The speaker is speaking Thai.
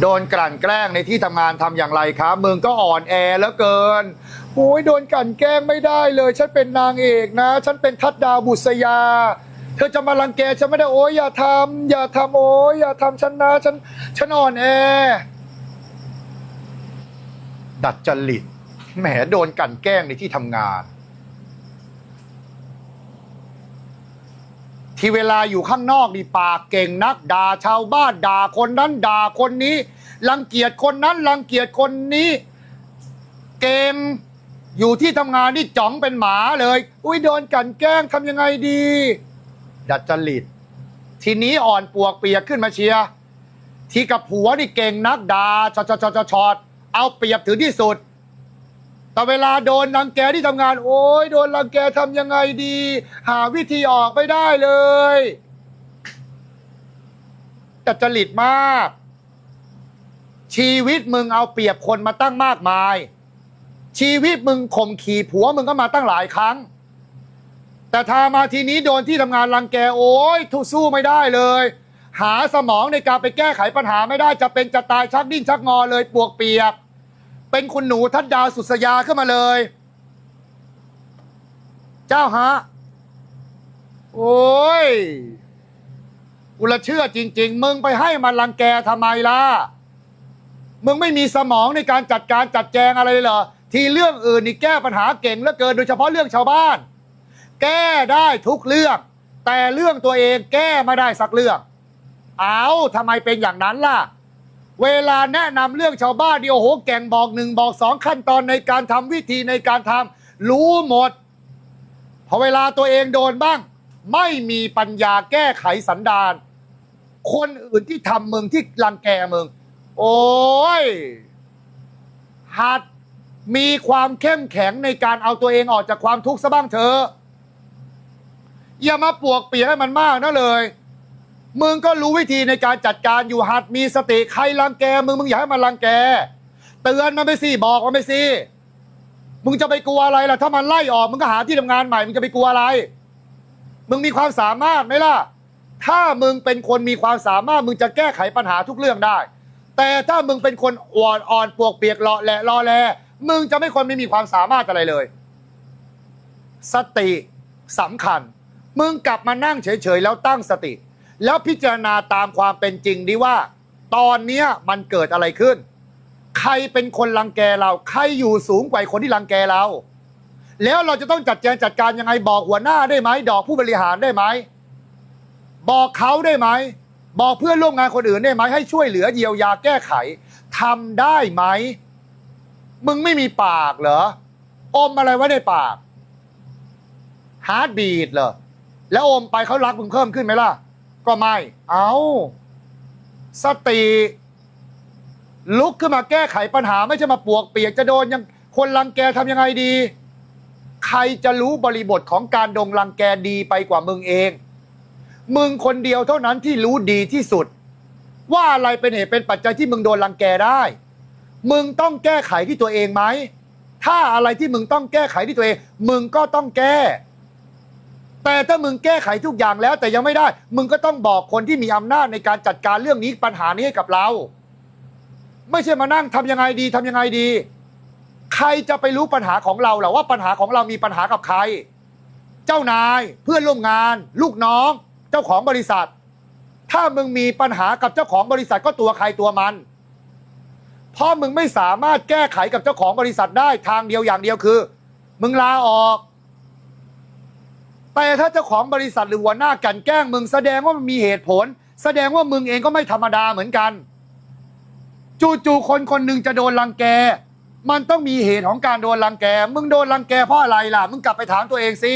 โดนกลั่นแกล้งในที่ทำงานทำอย่างไรครับมึงก็อ่อนแอแล้วเกินโอ้ยโดนกลั่นแกล้งไม่ได้เลย ฉันเป็นนางเอกนะ ฉันเป็นทัดดาวบุษยา เธอจะมารังแกฉันไม่ได้โอ้ยอย่าทำอย่าทำโอ้ยอย่าทำฉันนะฉันฉันอ่อนแอ ดัดจริตแหมโดนกลั่นแกล้งในที่ทำงาน ที่เวลาอยู่ข้างนอกนี่ปากเก่งนักด่าชาวบ้านด่าคนนั้นด่าคนนี้ รังเกียจคนนั้นรังเกียจคนนี้ เก่งอยู่ที่ทำงานนี่จ๋องเป็นหมาเลย อุ้ยโดนกันแกล้งทำยังไงดี ดัดจริตทีนี้อ่อนปวกเปียกขึ้นมาเชียร์ที่กับผัวนี่เก่งนักด่าชอชอชอชอชอดเอาเปรียบถึงที่สุด แต่เวลาโดนรังแกที่ทำงาน โอ้ยโดนรังแกทำยังไงดี หาวิธีออกไม่ได้เลยแต่จริตมาก ชีวิตมึงเอาเปรียบคนมาตั้งมากมาย ชีวิตมึงข่มขี่ผัวมึงก็มาตั้งหลายครั้ง แต่ทามาทีนี้โดนที่ทำงานรังแกโอ้ยทุสู้ไม่ได้เลย หาสมองในการไปแก้ไขปัญหาไม่ได้จะเป็นจะตายชักดิ้นชักงอเลยปวกเปียก เป็นคุณหนูทัดดาวสุสยาขึ้นมาเลย เจ้าฮะ โอ้ยกูละเชื่อจริง ๆ มึงไปให้มันรังแกทำไมล่ะ มึงไม่มีสมองในการจัดการจัดแจงอะไรเลยเหรอ ทีเรื่องอื่นนี่แก้ปัญหาเก่งเหลือเกิน โดยเฉพาะเรื่องชาวบ้าน แก้ได้ทุกเรื่อง แต่เรื่องตัวเองแก้ไม่ได้สักเรื่อง เอาทำไมเป็นอย่างนั้นล่ะ เวลาแนะนำเรื่องชาวบ้านนี่โอ้โหแก่งบอกหนึ่งบอกสองขั้นตอนในการทำวิธีในการทำรู้หมด พอเวลาตัวเองโดนบ้าง ไม่มีปัญญาแก้ไขสันดาน คนอื่นที่ทำมึงที่รังแกมึง โอ้ย หัดมีความเข้มแข็งในการเอาตัวเองออกจากความทุกข์ซะบ้างเถอะ อย่ามาปวกเปียกให้มันมากนะเลย มึงก็รู้วิธีในการจัดการอยู่หัดมีสติใครรังแกมึงมึงอย่าให้มันรังแก เตือนมันไปสิบอกมันไปสิมึงจะไปกลัวอะไรล่ะ ถ้ามันไล่ออกมึงก็หาที่ทำงานใหม่มึงจะไปกลัวอะไร มึงมีความสามารถไหมล่ะ ถ้ามึงเป็นคนมีความสามารถ มึงจะแก้ไขปัญหาทุกเรื่องได้ แต่ถ้ามึงเป็นคนอ่อนอ่อนปวกเปียกเลาะแหละรอแลมึงจะไม่คนไม่มีความสามารถอะไรเลย สติสำคัญ มึงกลับมานั่งเฉยๆแล้วตั้งสติ แล้วพิจารณาตามความเป็นจริงดีว่า ตอนเนี้ยมันเกิดอะไรขึ้น ใครเป็นคนรังแกเรา ใครอยู่สูงกว่าคนที่รังแกเรา แล้วเราจะต้องจัดแจงจัดการยังไงบอกหัวหน้าได้ไหมดอกผู้บริหารได้ไหมบอกเขาได้ไหมบอกเพื่อนร่วมงานคนอื่นได้ไหมให้ช่วยเหลือเยียวยาแก้ไขทำได้ไหมมึงไม่มีปากเหรออมอะไรไว้ในปากฮาร์ดบีดเหรอแล้วอมไปเขารักมึงเพิ่มขึ้นไหมล่ะ ก็ไม่ เอาสติ ลุกขึ้นมาแก้ไขปัญหาไม่ใช่มาปวกเปียกจะโดนยังคนรังแกทำยังไงดี ใครจะรู้บริบทของการดงรังแกดีไปกว่ามึงเอง มึงคนเดียวเท่านั้นที่รู้ดีที่สุด ว่าอะไรเป็นเหตุเป็นปัจจัยที่มึงโดนรังแกได้ มึงต้องแก้ไขที่ตัวเองไหมถ้าอะไรที่มึงต้องแก้ไขที่ตัวเอง มึงก็ต้องแก้ แต่ถ้ามึงแก้ไขทุกอย่างแล้วแต่ยังไม่ได้ มึงก็ต้องบอกคนที่มีอำนาจในการจัดการเรื่องนี้ปัญหานี้ให้กับเรา ไม่ใช่มานั่งทำยังไงดีทำยังไงดี ใครจะไปรู้ปัญหาของเราหรอว่าปัญหาของเรามีปัญหากับใคร เจ้านายเพื่อนร่วมงาน ลูกน้อง เจ้าของบริษัท ถ้ามึงมีปัญหากับเจ้าของบริษัทก็ตัวใครตัวมันเพราะมึงไม่สามารถแก้ไขกับเจ้าของบริษัทได้ทางเดียวอย่างเดียวคือ มึงลาออก แต่ถ้าเจ้าของบริษัทหรือหัวหน้ากลันแกล้งมึงแสดงว่ามันมีเหตุผล แสดงว่ามึงเองก็ไม่ธรรมดาเหมือนกัน จู่ๆคนคนหนึ่งจะโดนรังแก มันต้องมีเหตุของการโดนรังแก มึงโดนรังแกเพราะอะไรล่ะ มึงกลับไปถามตัวเองสิ